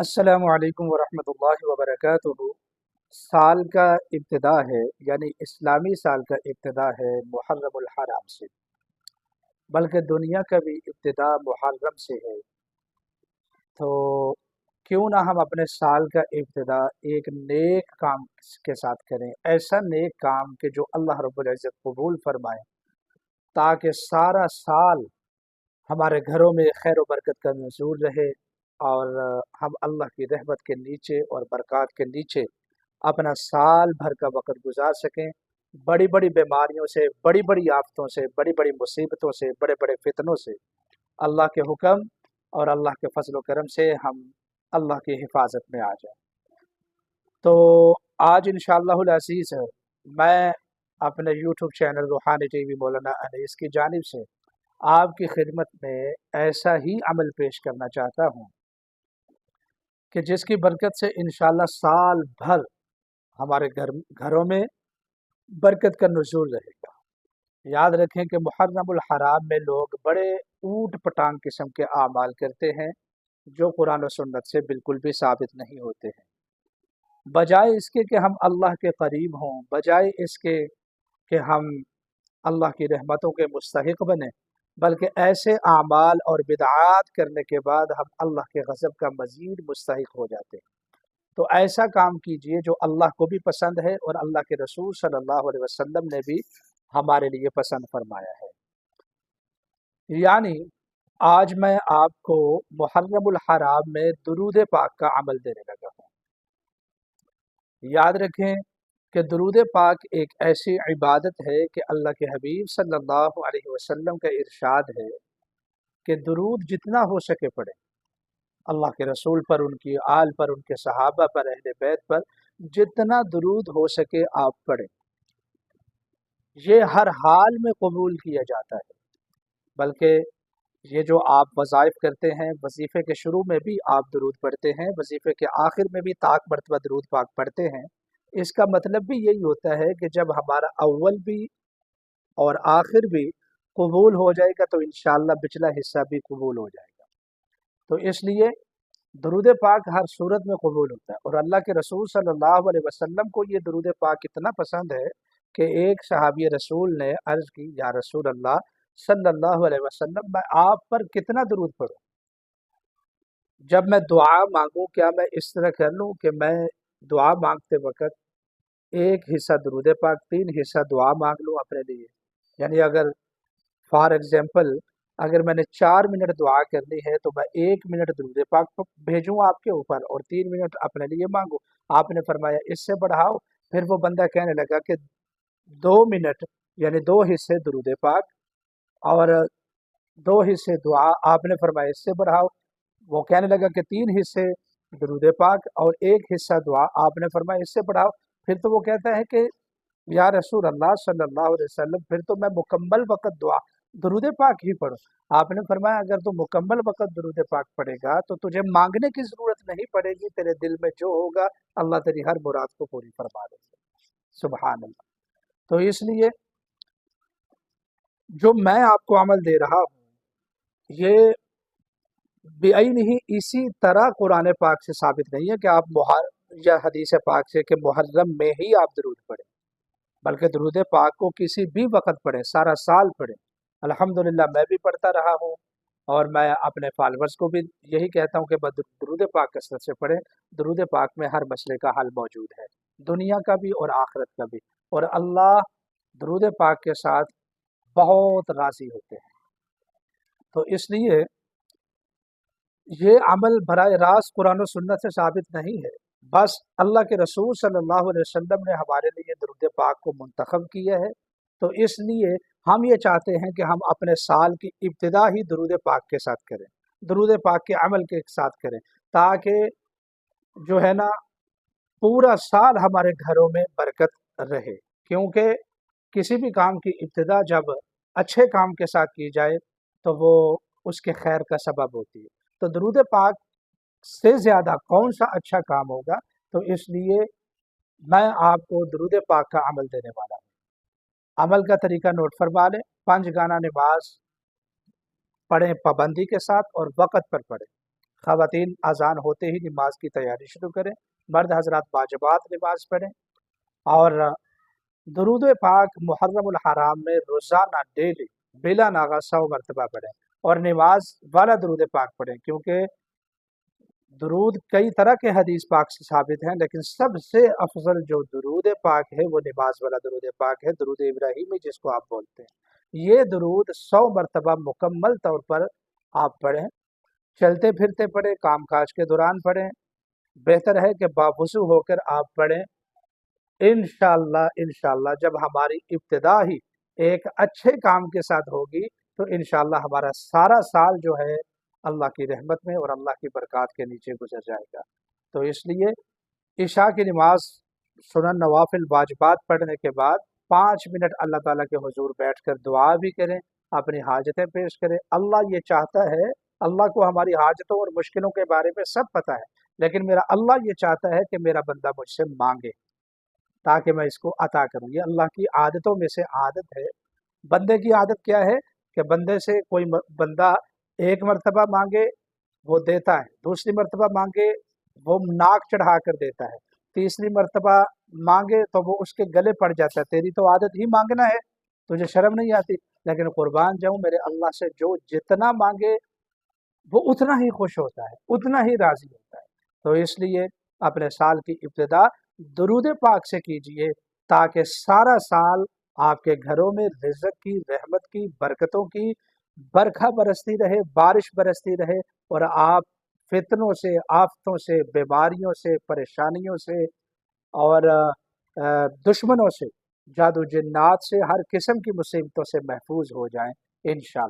السلام علیکم ورحمۃ اللہ وبرکاتہ۔ سال کا ابتدا ہے یعنی اسلامی سال کا ابتدا ہے محرم الحرام سے۔ بلکہ دنیا کا بھی ابتدا محرم سے ہے۔ تو کیوں نہ ہم اپنے سال کا ابتدا ایک نیک کام کے ساتھ کریں، ایسا نیک کام کہ جو اللہ رب العزت قبول فرمائے، تاکہ سارا سال ہمارے گھروں میں خیر و برکت کا نزول رہے۔ اور ہم اللہ کی رحمت کے نیچے اور برکات کے نیچے اپنا سال بھر کا وقت گزار سکیں۔ بڑی بڑی بیماریوں سے، بڑی بڑی آفتوں سے، بڑی بڑی مصیبتوں سے، بڑے بڑے فتنوں سے اللہ کے حکم اور اللہ کے فضل و کرم سے ہم اللہ کی حفاظت میں آ جائیں۔ تو آج انشاءاللہ العزیز میں اپنے YouTube channel Rohani T V Maulana Anees کی جانب سے آپ کی خدمت میں ایسا ہی عمل پیش کرنا چاہتا ہوں۔ کہ جس کی برکت سے انشاءاللہ سال بھر ہمارے گھر گھروں میں برکت کا نزول رہے گا۔ یاد رکھیں کہ محرم الحرام میں لوگ بڑے اوٹ پٹانگ قسم کے اعمال کرتے ہیں، جو قرآن و سنت سے بالکل بھی ثابت نہیں ہوتے ہیں۔ بجائے اس کے کہ ہم اللہ کے قریب ہوں، بجائے اس کے کہ ہم اللہ کی رحمتوں کے مستحق بنیں بلکہ ایسے اعمال اور بدعات کرنے کے بعد ہم اللہ کے غضب کا مزید مستحق ہو جاتے ہیں۔ تو ایسا کام کیجیے جو اللہ کو بھی پسند ہے اور اللہ کے رسول صلی اللہ علیہ وسلم نے بھی ہمارے لیے پسند فرمایا ہے۔ یعنی آج میں آپ کو محرم الحرام میں درود پاک کا عمل دینے لگا ہوں۔ یاد رکھیں کہ درود پاک ایک ایسی عبادت ہے کہ اللہ کے حبیب صلی اللہ علیہ وسلم کا ارشاد ہے کہ درود جتنا ہو سکے پڑے۔ اللہ کے رسول پر، ان کی آل پر، ان کے صحابہ پر، اہل بیت پر جتنا درود ہو سکے آپ پڑھیں۔ یہ ہر حال میں قبول کیا جاتا ہے۔ بلکہ یہ جو آپ وظائف کرتے ہیں، وظیفے کے شروع میں بھی آپ درود پڑھتے ہیں، وظیفے کے آخر میں بھی طاق مرتبہ درود پاک پڑھتے ہیں۔ اس کا مطلب بھی یہی ہوتا ہے کہ جب ہمارا اول بھی اور آخر بھی قبول ہو جائے گا تو انشاءاللہ بچلا حصہ بھی قبول ہو جائے گا۔ تو اس لیے درود پاک ہر صورت میں قبول ہوتا ہے اور اللہ کے رسول صلی اللہ علیہ وسلم کو یہ درود پاک اتنا پسند ہے کہ ایک صحابی رسول نے عرض کی، یا رسول اللہ صلی اللہ علیہ وسلم، میں آپ پر کتنا درود پڑھوں؟ جب میں دعا مانگوں، کیا میں اس طرح کر لوں کہ میں دعا مانگتے وقت ایک حصہ درود پاک، تین حصہ دعا مانگ لوں اپنے لیے۔ یعنی اگر فار ایگزامپل اگر میں نے چار منٹ دعا کرنی ہے تو میں ایک منٹ درود پاک بھیجوں آپ کے اوپر اور تین منٹ اپنے لیے مانگوں۔ آپ نے فرمایا اس سے بڑھاؤ۔ پھر وہ بندہ کہنے لگا کہ دو منٹ یعنی دو حصے درود پاک اور دو حصے دعا، آپ نے فرمایا اس سے بڑھاؤ۔ وہ کہنے لگا کہ تین حصے درود پاک اور ایک حصہ دعا آپ نے فرمایا، اس سے پڑھاؤ۔ پھر تو وہ کہتا ہے کہ، یا رسول اللہ صلی اللہ علیہ وسلم، پھر تو میں مکمل وقت دعا، درود پاک ہی پڑھوں۔ آپ نے فرمایا، اگر تو مکمل وقت درود پاک پڑھے گا، تو تجھے مانگنے کی ضرورت نہیں پڑے گی، تیرے دل میں جو ہوگا، اللہ تیری ہر مراد کو پوری فرما دے گا۔ سبحان اللہ۔ تو اس لیے، جو میں آپ کو عمل دے رہا ہوں، یہ بے ہی اسی طرح قرآن پاک سے ثابت نہیں ہے کہ آپ محر، یا حدیث پاک سے کہ محرم میں ہی آپ درود پڑھیں۔ بلکہ درود پاک کو کسی بھی وقت پڑھیں، سارا سال پڑھیں۔ الحمدللہ میں بھی پڑھتا رہا ہوں اور میں اپنے فالورز کو بھی یہی کہتا ہوں کہ درود پاک کثرت سے پڑھیں۔ درود پاک میں ہر مسئلے کا حل موجود ہے۔ دنیا کا بھی اور آخرت کا بھی۔ اور اللہ درود پاک کے ساتھ بہت راضی ہوتے ہیں۔ تو اس لیے یہ عمل براہ راست قرآن و سنت سے ثابت نہیں ہے۔ بس اللہ کے رسول صلی اللہ علیہ وسلم نے ہمارے لیے درود پاک کو منتخب کیا ہے۔ تو اس لیے ہم یہ چاہتے ہیں کہ ہم اپنے سال کی ابتدا ہی درود پاک کے ساتھ کریں۔ درود پاک کے عمل کے ساتھ کریں۔ تاکہ جو ہے نا، پورا سال ہمارے گھروں میں برکت رہے۔ کیونکہ کسی بھی کام کی ابتدا جب اچھے کام کے ساتھ کی جائے، تو وہ اس کے خیر کا سبب ہوتی ہے۔ تو درود پاک سے زیادہ کون سا اچھا کام ہوگا؟ تو اس لیے میں آپ کو درود پاک کا عمل دینے والا ہوں۔ عمل کا طریقہ نوٹ فرما لیں۔ پانچ گانا نماز پڑھیں پابندی کے ساتھ اور وقت پر پڑھیں۔ خواتین اذان ہوتے ہی نماز کی تیاری شروع کریں۔ مرد حضرات باجبات نماز پڑھیں۔ اور درود پاک محرم الحرام میں روزانہ ڈیلی بلا ناغا سو مرتبہ پڑھیں۔ اور نماز والا درود پاک پڑھیں، کیونکہ درود کئی طرح کے حدیث پاک سے ثابت ہیں، لیکن سب سے افضل جو درود پاک ہے وہ نماز والا درود پاک ہے، درود ابراہیمی جس کو آپ بولتے ہیں۔ یہ درود سو مرتبہ مکمل طور پر آپ پڑھیں، چلتے پھرتے پڑھیں، کام کاج کے دوران پڑھیں۔ بہتر ہے کہ بابسو ہو کر آپ پڑھیں۔ انشاءاللہ انشاءاللہ جب ہماری ابتدا ہی ایک اچھے کام کے ساتھ ہوگی تو انشاءاللہ ہمارا سارا سال جو ہے اللہ کی رحمت میں اور اللہ کی برکات کے نیچے گزر جائے گا۔ تو اس لیے عشاء کی نماز سنن نوافل واجبات پڑھنے کے بعد پانچ منٹ اللہ تعالیٰ کے حضور بیٹھ کر دعا بھی کریں، اپنی حاجتیں پیش کریں۔ اللہ یہ چاہتا ہے، اللہ کو ہماری حاجتوں اور مشکلوں کے بارے میں سب پتہ ہے، لیکن میرا اللہ یہ چاہتا ہے کہ میرا بندہ مجھ سے مانگے تاکہ میں اس کو عطا کروں۔ یہ اللہ کی عادتوں میں سے عادت ہے۔ بندے کی عادت کیا ہے؟ کہ بندے سے کوئی بندہ ایک مرتبہ مانگے وہ دیتا ہے، دوسری مرتبہ مانگے وہ ناک چڑھا کر دیتا ہے، تیسری مرتبہ مانگے تو وہ اس کے گلے پڑ جاتا ہے، تیری تو عادت ہی مانگنا ہے، تجھے شرم نہیں آتی۔ لیکن قربان جاؤں، میرے اللہ سے جو جتنا مانگے وہ اتنا ہی خوش ہوتا ہے، اتنا ہی راضی ہوتا ہے۔ تو اس لیے اپنے سال کی ابتدا درود پاک سے کیجیے تاکہ سارا سال آپ کے گھروں میں رزق کی، رحمت کی، برکتوں کی برکھا برستی رہے، بارش برستی رہے اور آپ فتنوں سے، آفتوں سے، بیماریوں سے، پریشانیوں سے اور دشمنوں سے جادو جنات سے، ہر قسم کی مصیبتوں سے محفوظ ہو جائیں انشاءاللہ